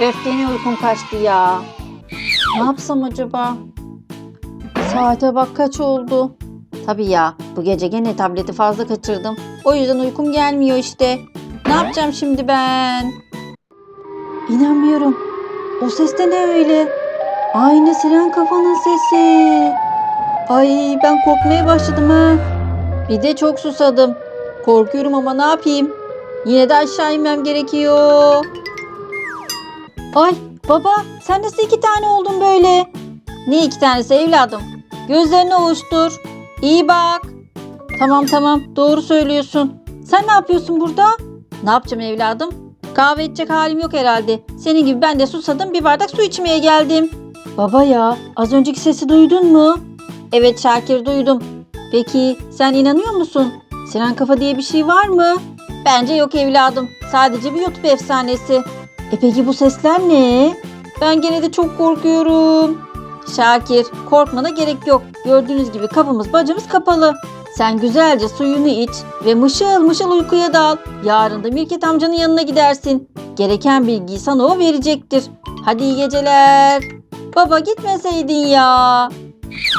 Öf gene uykum kaçtı ya. Ne yapsam acaba? Saate bak kaç oldu. Tabii ya bu gece gene tableti fazla kaçırdım. O yüzden uykum gelmiyor işte. Ne yapacağım şimdi ben? İnanmıyorum. O ses de ne öyle? Aynı siren kafanın sesi. Ay ben korkmaya başladım ha. Bir de çok susadım. Korkuyorum ama ne yapayım? Yine de aşağı inmem gerekiyor. Ay baba sen nasıl iki tane oldun böyle? Ne iki tanesi evladım? Gözlerini ovuştur. İyi bak. Tamam tamam doğru söylüyorsun. Sen ne yapıyorsun burada? Ne yapacağım evladım? Kahve içecek halim yok herhalde. Senin gibi ben de susadım bir bardak su içmeye geldim. Baba ya az önceki sesi duydun mu? Evet Şakir duydum. Peki sen inanıyor musun? Siren kafa diye bir şey var mı? Bence yok evladım. Sadece bir YouTube efsanesi. E peki bu sesler ne? Ben gene de çok korkuyorum. Şakir korkmana gerek yok. Gördüğünüz gibi kapımız bacamız kapalı. Sen güzelce suyunu iç ve mışıl mışıl uykuya dal. Yarın da Mirket amcanın yanına gidersin. Gereken bilgiyi sana o verecektir. Hadi iyi geceler. Baba gitmeseydin ya.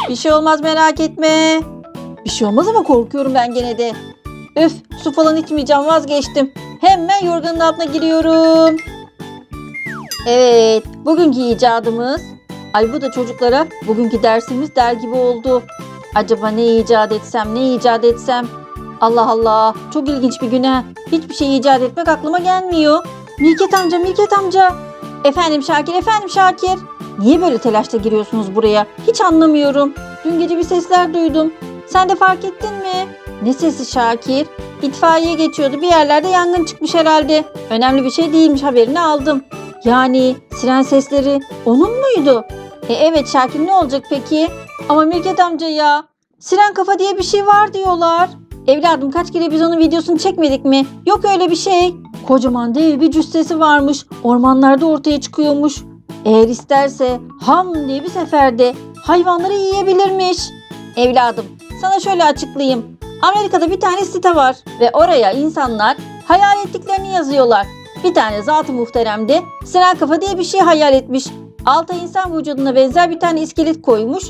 Bir şey olmaz merak etme. Bir şey olmaz ama korkuyorum ben gene de. Öf su falan içmeyeceğim vazgeçtim. Hemen yorganın altına giriyorum. Evet bugünkü icadımız. Ay bu da çocuklara bugünkü dersimiz der gibi oldu. Acaba ne icat etsem ne icat etsem. Allah Allah çok ilginç bir güne. Hiçbir şey icat etmek aklıma gelmiyor. Mirket amca Mirket amca. Efendim Şakir efendim Şakir. Niye böyle telaşla giriyorsunuz buraya? Hiç anlamıyorum. Dün gece bir sesler duydum. Sen de fark ettin mi? Ne sesi Şakir? İtfaiye geçiyordu. Bir yerlerde yangın çıkmış herhalde. Önemli bir şey değilmiş haberini aldım. Yani siren sesleri onun muydu? E evet Şakir ne olacak peki? Ama Mirket amca ya. Siren kafa diye bir şey var diyorlar. Evladım kaç kere biz onun videosunu çekmedik mi? Yok öyle bir şey. Kocaman dev bir cüssesi varmış. Ormanlarda ortaya çıkıyormuş. Eğer isterse ham diye bir seferde hayvanları yiyebilirmiş. Evladım sana şöyle açıklayayım. Amerika'da bir tane site var ve oraya insanlar hayal ettiklerini yazıyorlar. Bir tane zat-ı muhteremde siren kafa diye bir şey hayal etmiş. Alta insan vücuduna benzer bir tane iskelet koymuş.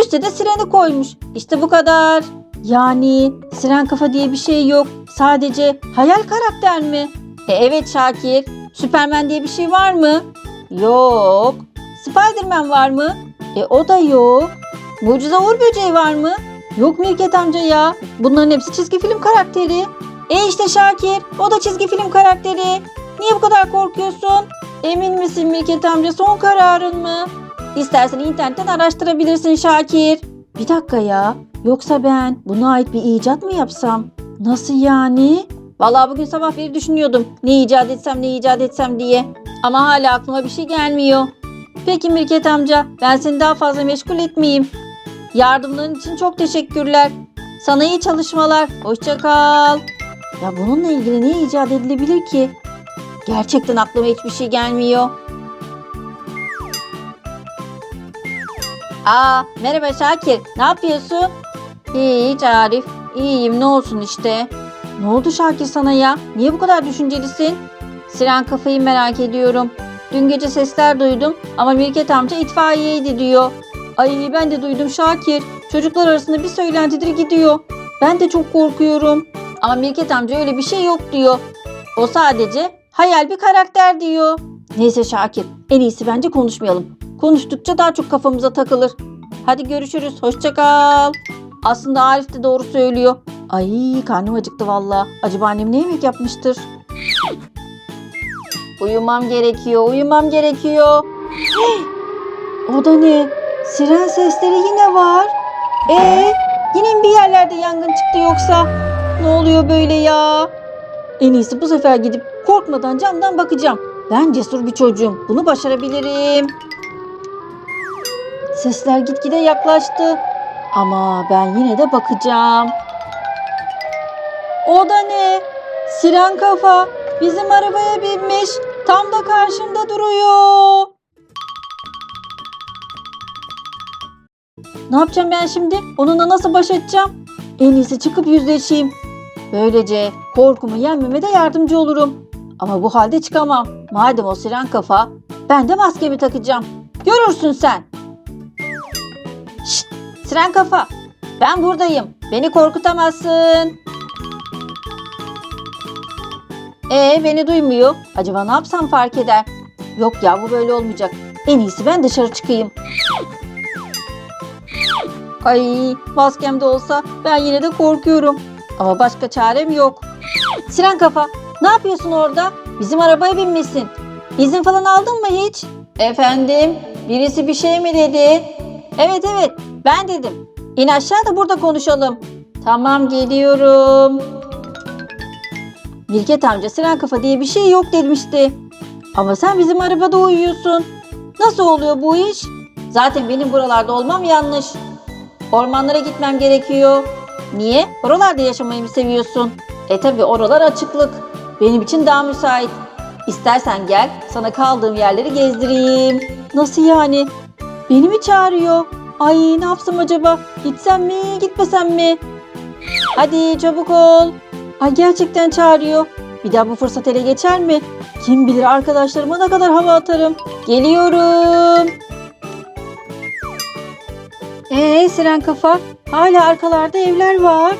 Üste de sireni koymuş. İşte bu kadar. Yani siren kafa diye bir şey yok. Sadece hayal karakter mi? E evet Şakir. Süpermen diye bir şey var mı? Yok. Spiderman var mı? E o da yok. Mucize Uğur Böceği var mı? Yok Mirket amca ya. Bunların hepsi çizgi film karakteri. E işte Şakir. O da çizgi film karakteri. Niye bu kadar korkuyorsun? Emin misin Mirket amca son kararın mı? İstersen internetten araştırabilirsin Şakir. Bir dakika ya. Yoksa ben buna ait bir icat mı yapsam? Nasıl yani? Vallahi bugün sabah beri düşünüyordum. Ne icat etsem ne icat etsem diye. Ama hala aklıma bir şey gelmiyor. Peki Mirket amca ben seni daha fazla meşgul etmeyeyim. Yardımların için çok teşekkürler. Sana iyi çalışmalar. Hoşça kal. Ya bununla ilgili ne icat edilebilir ki? Gerçekten aklıma hiçbir şey gelmiyor. Aa, merhaba Şakir. Ne yapıyorsun? Hiç Arif. İyiyim ne olsun işte. Ne oldu Şakir sana ya? Niye bu kadar düşüncelisin? Siren kafayı merak ediyorum. Dün gece sesler duydum ama Mirket amca itfaiyeydi diyor. Ay ben de duydum Şakir. Çocuklar arasında bir söylentidir gidiyor. Ben de çok korkuyorum. Ama Mirket amca öyle bir şey yok diyor. O sadece hayal bir karakter diyor. Neyse Şakir en iyisi bence konuşmayalım. Konuştukça daha çok kafamıza takılır. Hadi görüşürüz. Hoşça kal. Aslında Arif de doğru söylüyor. Ay karnım acıktı valla. Acaba annem ne yemek yapmıştır? Uyumam gerekiyor. Uyumam gerekiyor. Hey! O da ne? Siren sesleri yine var. E yine bir yerlerde yangın çıktı yoksa? Ne oluyor böyle ya? En iyisi bu sefer gidip korkmadan camdan bakacağım. Ben cesur bir çocuğum. Bunu başarabilirim. Sesler gitgide yaklaştı. Ama ben yine de bakacağım. O da ne? Siren kafa bizim arabaya binmiş. Tam da karşımda duruyor. Ne yapacağım ben şimdi? Onunla nasıl baş edeceğim? En iyisi çıkıp yüzleşeyim. Böylece korkumu yenmeme de yardımcı olurum. Ama bu halde çıkamam. Madem o siren kafa, ben de maskemi takacağım. Görürsün sen. Şşt, siren kafa. Ben buradayım. Beni korkutamazsın. Ee beni duymuyor. Acaba ne yapsam fark eder. Yok ya bu böyle olmayacak. En iyisi ben dışarı çıkayım. Ay maskem de olsa ben yine de korkuyorum. Ama başka çarem yok. Siren kafa ne yapıyorsun orada? Bizim arabaya binmişsin. İzin falan aldın mı hiç? Efendim birisi bir şey mi dedi? Evet evet ben dedim. İn aşağı da burada konuşalım. Tamam geliyorum. Mirket amca siren kafa diye bir şey yok demişti. Ama sen bizim arabada uyuyorsun. Nasıl oluyor bu iş? Zaten benim buralarda olmam yanlış. Ormanlara gitmem gerekiyor. Niye? Oralarda yaşamayı mı seviyorsun? E tabi oralar açıklık. Benim için daha müsait. İstersen gel sana kaldığım yerleri gezdireyim. Nasıl yani? Beni mi çağırıyor? Ay ne yapsam acaba? Gitsem mi gitmesem mi? Hadi çabuk ol. Ay gerçekten çağırıyor. Bir daha bu fırsat ele geçer mi? Kim bilir arkadaşlarıma ne kadar hava atarım. Geliyorum. Ee Siren Kafa, hala arkalarda evler var.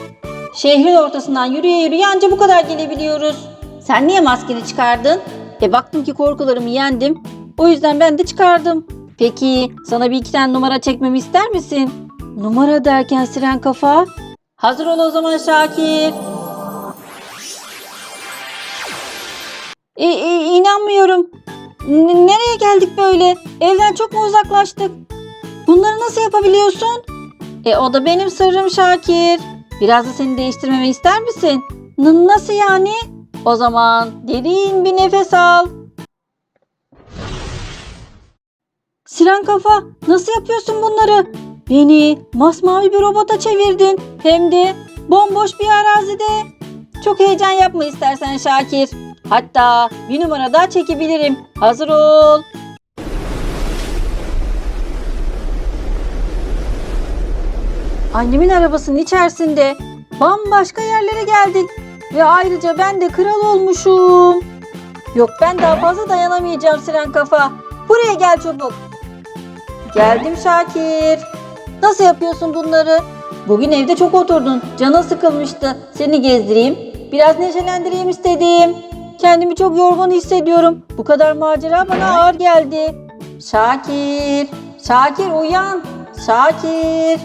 Şehrin ortasından yürüye yürüye anca bu kadar gelebiliyoruz. Sen niye maskeni çıkardın? E baktım ki korkularımı yendim. O yüzden ben de çıkardım. Peki sana bir iki tane numara çekmemi ister misin? Numara derken Siren Kafa? Hazır ol o zaman Şakir. E, e, inanmıyorum. N- nereye geldik böyle? Evden çok mu uzaklaştık? Bunları nasıl yapabiliyorsun? E o da benim sırrım Şakir. Biraz da seni değiştirmemi ister misin? N- nasıl yani? O zaman derin bir nefes al. Siren kafa nasıl yapıyorsun bunları? Beni masmavi bir robota çevirdin. Hem de bomboş bir arazide. Çok heyecan yapma istersen Şakir. Hatta bir numara daha çekebilirim. Hazır ol. Annemin arabasının içerisinde bambaşka yerlere geldik. Ve ayrıca ben de kral olmuşum. Yok ben daha fazla dayanamayacağım Siren Kafa. Buraya gel çabuk. Geldim Şakir. Nasıl yapıyorsun bunları? Bugün evde çok oturdun. Canın sıkılmıştı. Seni gezdireyim. Biraz neşelendireyim istedim. Kendimi çok yorgun hissediyorum. Bu kadar macera bana ağır geldi. Şakir. Şakir uyan. Şakir.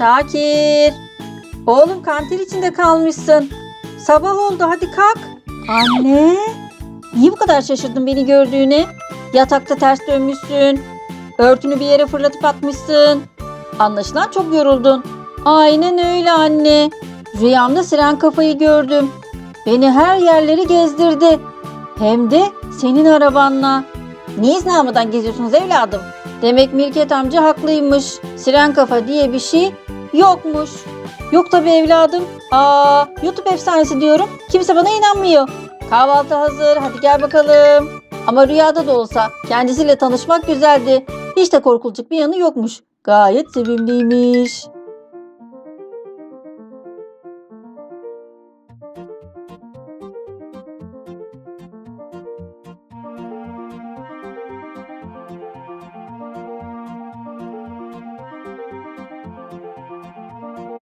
Şakir. Oğlum kantin içinde kalmışsın. Sabah oldu hadi kalk. Anne. Niye bu kadar şaşırdın beni gördüğüne? Yatakta ters dönmüşsün. Örtünü bir yere fırlatıp atmışsın. Anlaşılan çok yoruldun. Aynen öyle anne. Rüyamda siren kafayı gördüm. Beni her yerleri gezdirdi. Hem de senin arabanla. Niye izin almadan geziyorsunuz evladım? Demek Mirket amca haklıymış. Siren kafa diye bir şey yokmuş. Yok tabii evladım. Aa, YouTube efsanesi diyorum. Kimse bana inanmıyor. Kahvaltı hazır. Hadi gel bakalım. Ama rüyada da olsa kendisiyle tanışmak güzeldi. Hiç de korkulacak bir yanı yokmuş. Gayet sevimliymiş.